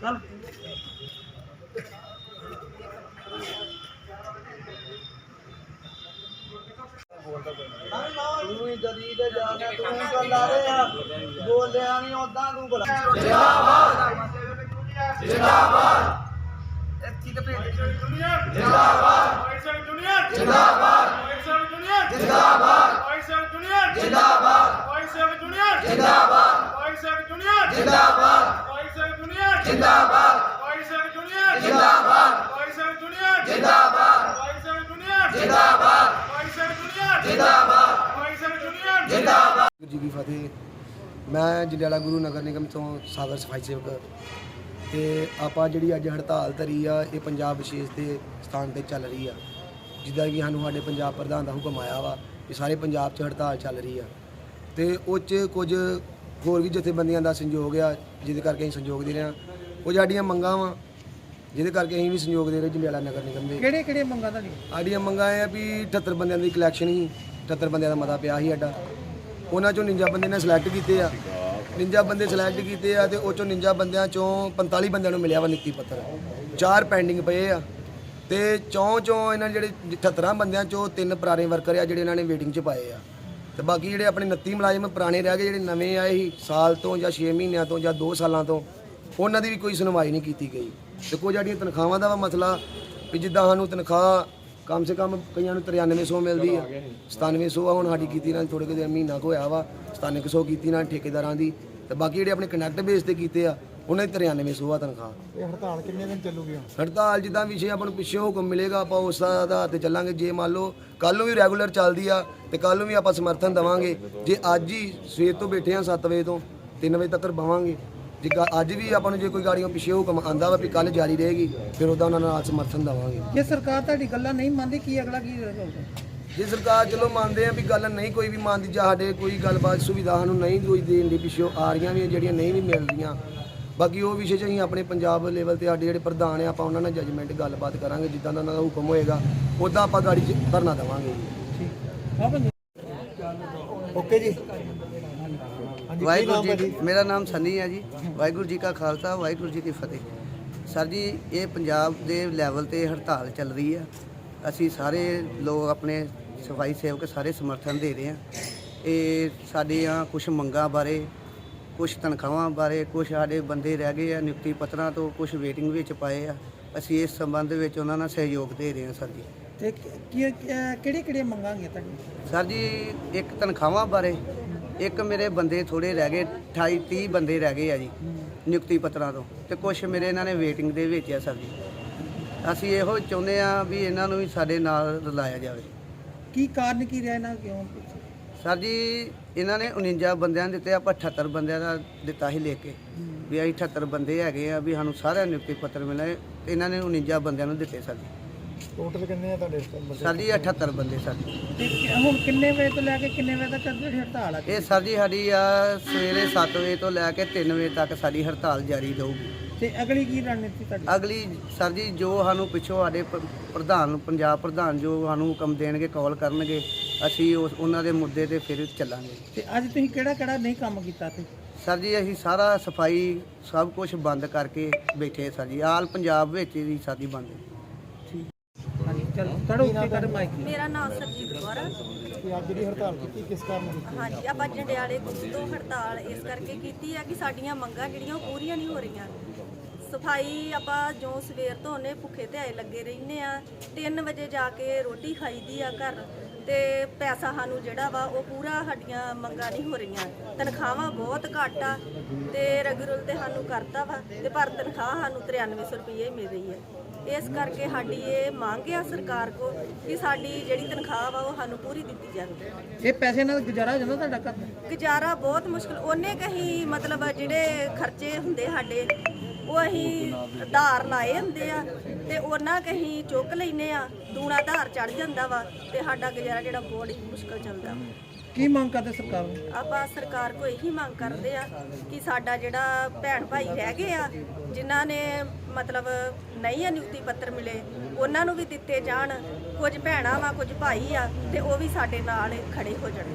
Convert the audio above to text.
ਚੱਲ ਤੂੰ ਹੀ ਜਦੀ ਤੇ ਜਾ ਕੇ ਤੂੰ ਕਰ ਲਾ ਰਿਹਾ ਬੋਲਿਆ ਨਹੀਂ ਉਦਾਂ ਤੂੰ ਬੜਾ ਜਿੰਦਾਬਾਦ ਜਿੰਦਾਬਾਦ ਇੱਥੇ ਤੇ ਭੇਜ ਜਿੰਦਾਬਾਦ ਜਿੰਦਾਬਾਦ ਜਿੰਦਾਬਾਦ ਜਿੰਦਾਬਾਦ ਜਿੰਦਾਬਾਦ ਜਿੰਦਾਬਾਦ ਜਿੰਦਾਬਾਦ ਜਿੰਦਾਬਾਦ ਜਿੰਦਾਬਾਦ। ਜਿੰਦਾਬਾਦ। ਗੁਰੂ ਜੀ ਕੀ ਫਤਿਹ ਮੈਂ ਜੰਡਿਆਲਾ ਗੁਰੂ ਨਗਰ ਨਿਗਮ ਤੋਂ ਸਾਗਰ ਸਫ਼ਾਈ ਸੇਵਕ। ਤੇ ਆਪਾਂ ਜਿਹੜੀ ਅੱਜ ਹੜਤਾਲ ਧਰੀ ਆ, ਇਹ ਪੰਜਾਬ ਵਿਸ਼ੇਸ਼ ਦੇ ਸਥਾਨ ਤੇ ਚੱਲ ਰਹੀ ਆ। ਜਿੱਦਾਂ ਕਿ ਸਾਨੂੰ ਸਾਡੇ ਪੰਜਾਬ ਪ੍ਰਧਾਨ ਦਾ ਹੁਕਮ ਆਇਆ ਵਾ ਕਿ ਸਾਰੇ ਪੰਜਾਬ 'ਚ ਹੜਤਾਲ ਚੱਲ ਰਹੀ ਆ। ਤੇ ਉਹ 'ਚ ਕੁਝ ਹੋਰ ਵੀ ਜਥੇਬੰਦੀਆਂ ਦਾ ਸੰਯੋਗ ਆ, ਜਿਹਦੇ ਕਰਕੇ ਅਸੀਂ ਸੰਯੋਗ ਦੇ ਰਹੇ ਹਾਂ। ਉਹ ਸਾਡੀਆਂ ਮੰਗਾਂ ਵਾ ਜਿਹਦੇ ਕਰਕੇ ਅਸੀਂ ਵੀ ਸੰਯੋਗ ਦੇ ਰਹੇ ਜੰਡਿਆਲਾ ਨਗਰ ਨਿਗਮ ਦੇ। ਕਿਹੜੇ ਕਿਹੜੇ ਮੰਗਾਂ ਤੁਹਾਡੀਆਂ? ਸਾਡੀਆਂ ਮੰਗਾਂ ਇਹ ਆ ਵੀ 78 ਬੰਦਿਆਂ ਦੀ ਕਲੈਕਸ਼ਨ ਸੀ। 78 ਬੰਦਿਆਂ ਦਾ ਮਤਾ ਪਿਆ ਸੀ ਸਾਡਾ। ਉਹਨਾਂ ਚੋਂ 49 ਬੰਦੇ ਨੇ ਸਿਲੈਕਟ ਕੀਤੇ ਆ। 49 ਬੰਦੇ ਸਿਲੈਕਟ ਕੀਤੇ ਆ ਤੇ ਉਹ ਚੋਂ 49 ਬੰਦਿਆਂ ਚੋਂ 45 ਬੰਦਿਆਂ ਨੂੰ ਮਿਲਿਆ ਵਾ ਨਿਯੁਕਤੀ ਪੱਤਰ। ਚਾਰ ਪੈਂਡਿੰਗ ਪਏ ਆ। ਤੇ ਚੌਂ ਚੋਂ ਇਹਨਾਂ ਜਿਹੜੇ 78 ਬੰਦਿਆਂ ਚੋਂ ਤਿੰਨ ਪੁਰਾਣੇ ਵਰਕਰ ਆ ਜਿਹੜੇ ਇਹਨਾਂ ਨੇ ਵੇਟਿੰਗ 'ਚ ਪਾਏ ਆ। ਤੇ ਬਾਕੀ ਜਿਹੜੇ ਆਪਣੇ 29 ਮੁਲਾਜ਼ਮ ਪੁਰਾਣੇ ਰਹਿ ਗਏ ਜਿਹੜੇ ਨਵੇਂ ਆਏ ਸੀ ਸਾਲ ਤੋਂ ਜਾਂ 6 ਮਹੀਨਿਆਂ ਤੋਂ ਜਾਂ 2 ਸਾਲਾਂ ਤੋਂ ਉਹਨਾਂ ਦੀ ਵੀ ਕੋਈ ਸੁਣਵਾਈ ਨਹੀਂ ਕੀਤੀ ਗਈ। ਤੇ ਕੁਝ ਸਾਡੀਆਂ ਤਨਖਾਹਾਂ ਦਾ ਵਾ ਮਸਲਾ ਵੀ ਜਿੱਦਾਂ ਸਾਨੂੰ ਤਨਖਾਹ ਕਮ ਸੇ ਕਮ ਕਈਆਂ ਨੂੰ 9300 ਮਿਲਦੀ ਆ 9700 ਆ ਹੁਣ ਸਾਡੀ ਕੀਤੀ ਨਾਲ ਥੋੜੇ ਕੁ ਦਿਨ ਮਹੀਨਾ ਕੁ ਹੋਇਆ ਵਾ 9700 ਕੀਤੀ ਨਾਲ ਠੇਕੇਦਾਰਾਂ ਦੀ ਤੇ ਬਾਕੀ ਜਿਹੜੇ ਆਪਣੇ ਕਨੈਕਟ ਬੇਸ ਤੇ ਕੀਤੇ ਆ ਉਹਨਾਂ ਦੀ 9300 ਆ ਤਨਖਾਹ। ਇਹ ਹੜਤਾਲ ਕਿੰਨੇ ਦਿਨ ਚੱਲੂਗੀ ਹੜਤਾਲ ਜਿੱਦਾਂ ਵਿਸ਼ੇ ਆਪਾਂ ਨੂੰ ਪਿੱਛੇ ਹੁਕਮ ਮਿਲੇਗਾ ਆਪਾਂ ਉਸ ਦਾ ਆਧਾਰ ਤੇ ਚੱਲਾਂਗੇ ਜੇ ਮੰਨ ਲਓ ਕੱਲ ਨੂੰ ਵੀ ਰੈਗੂਲਰ ਚੱਲਦੀ ਆ ਤੇ ਕੱਲ ਨੂੰ ਵੀ ਆਪਾਂ ਸਮਰਥਨ ਦਵਾਂਗੇ ਜੇ ਅੱਜ ਹੀ ਸਵੇਰ ਤੋਂ ਬੈਠੇ ਆ 7 ਵਜੇ ਤੋਂ 3 ਵਜੇ ਤੱਕ ਬਵਾਂਗੇ ਜੇ ਗਾ- ਅੱਜ ਵੀ ਆਪਾਂ ਨੂੰ ਜੇ ਕੋਈ ਗਾੜੀਆਂ ਪਿੱਛੇ ਹੁਕਮ ਆਂਦਾ ਵਾ ਵੀ ਕੱਲ ਜਾਰੀ ਰਹੇਗੀ ਫਿਰ ਉਹਦਾ ਉਹਨਾਂ ਨਾਲ ਸਮਰਥਨ ਦਵਾਂਗੇ। ਜੇ ਸਰਕਾਰ ਤੁਹਾਡੀ ਗੱਲਾਂ ਨਹੀਂ ਮੰਨਦੀ ਕੀ ਅਗਲਾ ਕੀ ਰਹੇਗਾ? ਜੇ ਸਰਕਾਰ ਚਲੋ ਮੰਨਦੇ ਆ ਵੀ ਗੱਲ ਨਹੀਂ ਕੋਈ ਵੀ ਮੰਨਦੀ ਜਾਂ ਸਾਡੇ ਕੋਈ ਗੱਲਬਾਤ ਸੁਵਿਧਾ ਸਾਨੂੰ ਨਹੀਂ ਕੋਈ ਦੇਣ ਦੀ ਪਿੱਛੋਂ ਆ ਰਹੀਆਂ ਵੀ ਜਿਹੜੀਆਂ ਨਹੀਂ ਵੀ ਮਿਲ ਰਹੀਆਂ ਬਾਕੀ ਉਹ ਵਿਸ਼ੇ 'ਚ ਅਸੀਂ ਆਪਣੇ ਪੰਜਾਬ ਲੈਵਲ ਤੇ ਸਾਡੇ ਜਿਹੜੇ ਪ੍ਰਧਾਨ ਆ ਆਪਾਂ ਉਹਨਾਂ ਨਾਲ ਜੱਜਮੈਂਟ ਗੱਲਬਾਤ ਕਰਾਂਗੇ ਜਿੱਦਾਂ ਦਾ ਉਹਨਾਂ ਦਾ ਹੁਕਮ ਹੋਏਗਾ ਉੱਦਾਂ ਆਪਾਂ ਗਾੜੀ 'ਚ ਧਰਨਾ ਦੇਵਾਂਗੇ। ਜੀ। ਓਕੇ ਜੀ। ਵਾਹਿਗੁਰੂ ਜੀ ਮੇਰਾ ਨਾਮ ਸੰਨੀ ਹੈ ਜੀ। ਵਾਹਿਗੁਰੂ ਜੀ ਕਾ ਖਾਲਸਾ ਵਾਹਿਗੁਰੂ ਜੀ ਕੀ ਫਤਿਹ। ਸਰ ਜੀ ਇਹ ਪੰਜਾਬ ਦੇ ਲੈਵਲ ਤੇ ਹੜਤਾਲ ਚੱਲ ਰਹੀ ਹੈ। ਅਸੀਂ ਸਾਰੇ ਲੋਕ ਆਪਣੇ ਸਫ਼ਾਈ ਸੇਵਕ ਸਾਰੇ ਸਮਰਥਨ ਦੇ ਰਹੇ ਹਾਂ। ਇਹ ਸਾਡੀਆਂ ਕੁਝ ਮੰਗਾਂ ਬਾਰੇ ਕੁਝ ਤਨਖਾਹਾਂ ਬਾਰੇ ਕੁਝ ਸਾਡੇ ਬੰਦੇ ਰਹਿ ਗਏ ਆ ਨਿਯੁਕਤੀ ਪੱਤਰਾਂ ਤੋਂ ਕੁਝ ਵੇਟਿੰਗ ਵਿੱਚ ਪਏ ਆ। ਅਸੀਂ ਇਸ ਸੰਬੰਧ ਵਿੱਚ ਉਹਨਾਂ ਨਾਲ ਸਹਿਯੋਗ ਦੇ ਰਹੇ ਹਾਂ ਸਰ ਜੀ। ਤੇ ਕਿਹੜੇ ਕਿਹੜੇ ਮੰਗਾਂਗੇ ਤੁਹਾਡੀ ਸਰ ਜੀ ਇੱਕ ਤਨਖਾਹਾਂ ਬਾਰੇ ਇੱਕ ਮੇਰੇ ਬੰਦੇ ਥੋੜੇ ਰਹਿ ਗਏ 28 30 ਬੰਦੇ ਰਹਿ ਗਏ ਆ ਜੀ ਨਿਯੁਕਤੀ ਪੱਤਰਾਂ ਤੋਂ। ਤੇ ਕੁਝ ਮੇਰੇ ਇਹਨਾਂ ਨੇ ਵੇਟਿੰਗ ਦੇ ਵਿੱਚ ਆ ਸਰ ਜੀ। ਅਸੀਂ ਇਹੋ ਚਾਹੁੰਦੇ ਆ ਵੀ ਇਹਨਾਂ ਨੂੰ ਵੀ ਸਾਡੇ ਨਾਲ ਰਲਾਇਆ ਜਾਵੇ। ਕੀ ਕਾਰਨ ਕੀ ਰਿਹਾ ਇਹਨਾਂ ਕਿਉਂ ਸਰ ਜੀ ਇਹਨਾਂ ਨੇ 49 ਬੰਦਿਆਂ ਦੇ ਦਿੱਤੇ ਆਪਾਂ 78 ਬੰਦਿਆਂ ਦਾ ਦਿੱਤਾ ਸੀ ਲੈ ਕੇ। ਵੀ ਅਸੀਂ 78 ਬੰਦੇ ਹੈਗੇ ਆ ਵੀ ਸਾਨੂੰ ਸਾਰਿਆਂ ਨੂੰ ਨਿਯੁਕਤੀ ਪੱਤਰ ਮਿਲੇ ਇਹਨਾਂ ਨੇ 49 ਬੰਦਿਆਂ ਨੂੰ ਦਿੱਤੇ ਸਰ ਜੀ। ਟੋਟਲ ਕਿੰਨੇ ਆ ਤੁਹਾਡੇ ਸਰ ਜੀ 78 ਬੰਦੇ ਸਰ। ਹੁਣ ਕਿੰਨੇ ਵਜੇ ਤੋਂ ਲੈ ਕੇ ਕਿੰਨੇ ਵਜੇ ਤੱਕ ਜਿਹੜੀ ਹੜਤਾਲ ਆ ਇਹ ਸਰ ਜੀ ਸਾਡੀ ਆ ਸਵੇਰੇ 7 ਵਜੇ ਤੋਂ ਲੈ ਕੇ 3 ਵਜੇ ਤੱਕ ਸਾਡੀ ਹੜਤਾਲ ਜਾਰੀ ਰਹੂਗੀ। ਤੇ ਅਗਲੀ ਕੀ ਰਣਨੀਤੀ ਤੁਹਾਡੀ? ਅਗਲੀ ਸਰ ਜੀ ਜੋ ਸਾਨੂੰ ਪਿੱਛੋਂ ਸਾਡੇ ਪ- ਪ੍ਰਧਾਨ ਪੰਜਾਬ ਪ੍ਰਧਾਨ ਜੋ ਸਾਨੂੰ ਹੁਕਮ ਦੇਣਗੇ ਕਾਲ ਕਰਨਗੇ ਅਸੀਂ ਉਸ ਉਹਨਾਂ ਦੇ ਮੁੱਦੇ ਤੇ ਫਿਰ ਚੱਲਾਂਗੇ। ਤੇ ਅੱਜ ਤੁਸੀਂ ਕਿਹੜਾ ਕਿਹੜਾ ਨਹੀਂ ਕੰਮ ਕੀਤਾ ਤੇ ਸਰ ਜੀ ਅਸੀਂ ਸਾਰਾ ਸਫ਼ਾਈ ਸਭ ਕੁਝ ਬੰਦ ਕਰਕੇ ਬੈਠੇ ਸਰ ਜੀ। ਆਲ ਪੰਜਾਬ ਵਿੱਚ ਹੀ ਸਾਡੀ ਬੰਦ ਹੈ। ਚਲੋ ਤੁਹਾਡਾ ਉੱਤੇ ਕਰ ਮਾਈਕ ਮੇਰਾ ਨਾਮ ਸਰਜੀਤ ਕੌਰ ਆ। ਤੇ ਅੱਜ ਜਿਹੜੀ ਹੜਤਾਲ ਕੀਤੀ ਕਿਸ ਕਾਰਨ ਕੀਤੀ? ਹਾਂਜੀ ਆਪਾਂ ਜੰਡਿਆਲੇ ਤੋਂ ਹੜਤਾਲ ਇਸ ਕਰਕੇ ਕੀਤੀ ਆ ਕਿ ਸਾਡੀਆਂ ਮੰਗਾਂ ਜਿਹੜੀਆਂ ਉਹ ਪੂਰੀਆਂ ਨਹੀਂ ਹੋ ਰਹੀਆਂ। ਸਫ਼ਾਈ ਆਪਾਂ ਜੋ ਸਵੇਰ ਤੋਂ ਉਹਨੇ ਭੁੱਖੇ ਤੇ ਆਏ ਲੱਗੇ ਰਹਿੰਦੇ ਆ 3 ਵਜੇ ਜਾ ਕੇ ਰੋਟੀ ਖਾਈਦੀ ਆ ਘਰ ਤੇ ਪੈਸਾ ਸਾਨੂੰ ਜਿਹੜਾ ਵਾ ਉਹ ਪੂਰਾ ਸਾਡੀਆਂ ਮੰਗਾਂ ਨਹੀਂ ਹੋ ਰਹੀਆਂ। ਤਨਖਾਹਾਂ ਬਹੁਤ ਘੱਟ ਆ ਤੇ ਰੈਗੂਲਰ ਤੇ ਸਾਨੂੰ ਕਰਤਾ ਵਾ ਤੇ ਪਰ ਤਨਖਾਹ ਸਾਨੂੰ 9300 ਰੁਪਏ ਮਿਲ ਰਹੀ ਹੈ ਇਸ ਕਰਕੇ ਸਾਡੀ ਇਹ ਮੰਗ ਆ ਸਰਕਾਰ ਕੋ ਕਿ ਸਾਡੀ ਜਿਹੜੀ ਤਨਖਾਹ ਵਾ ਉਹ ਸਾਨੂੰ ਪੂਰੀ ਦਿੱਤੀ ਜਾਵੇ। ਇਹ ਪੈਸੇ ਨਾਲ ਗੁਜ਼ਾਰਾ ਹੋ ਜਾਂਦਾ ਤੁਹਾਡਾ ਘਰ? ਗੁਜ਼ਾਰਾ ਬਹੁਤ ਮੁਸ਼ਕਲ ਉਹਨੇ ਕਹੀਂ ਮਤਲਬ ਜਿਹੜੇ ਖਰਚੇ ਹੁੰਦੇ ਸਾਡੇ ਉਹ ਅਸੀਂ ਧਾਰ ਲਾਏ ਹੁੰਦੇ ਆ ਤੇ ਉਹਨਾਂ ਕਹੀਂ ਚੁੱਕ ਲੈਨੇ ਆ ਦੂਣਾ ਧਾਰ ਚੜ ਜਾਂਦਾ ਵਾ ਤੇ ਸਾਡਾ ਗੁਜ਼ਾਰਾ ਜਿਹੜਾ ਬਹੁਤ ਹੀ ਮੁਸ਼ਕਲ ਚੱਲਦਾ। ਕੀ ਮੰਗ ਕਰਦੇ ਸਰਕਾਰ ਨੂੰ? ਆਪਾਂ ਸਰਕਾਰ ਕੋ ਇਹੀ ਮੰਗ ਕਰਦੇ ਆ ਕਿ ਸਾਡਾ ਜਿਹੜਾ ਭੈਣ ਭਾਈ ਰਹਿ ਗਏ ਆ ਜਿਨ੍ਹਾਂ ਨੇ ਮਤਲਬ ਨਹੀਂ ਨਿਯੁਕਤੀ ਪੱਤਰ ਮਿਲੇ ਉਹਨਾਂ ਨੂੰ ਵੀ ਦਿੱਤੇ ਜਾਣ। ਕੁਝ ਭੈਣਾਂ ਵਾ ਕੁਝ ਭਾਈ ਆ ਤੇ ਉਹ ਵੀ ਸਾਡੇ ਨਾਲ ਖੜੇ ਹੋ ਜਾਣ।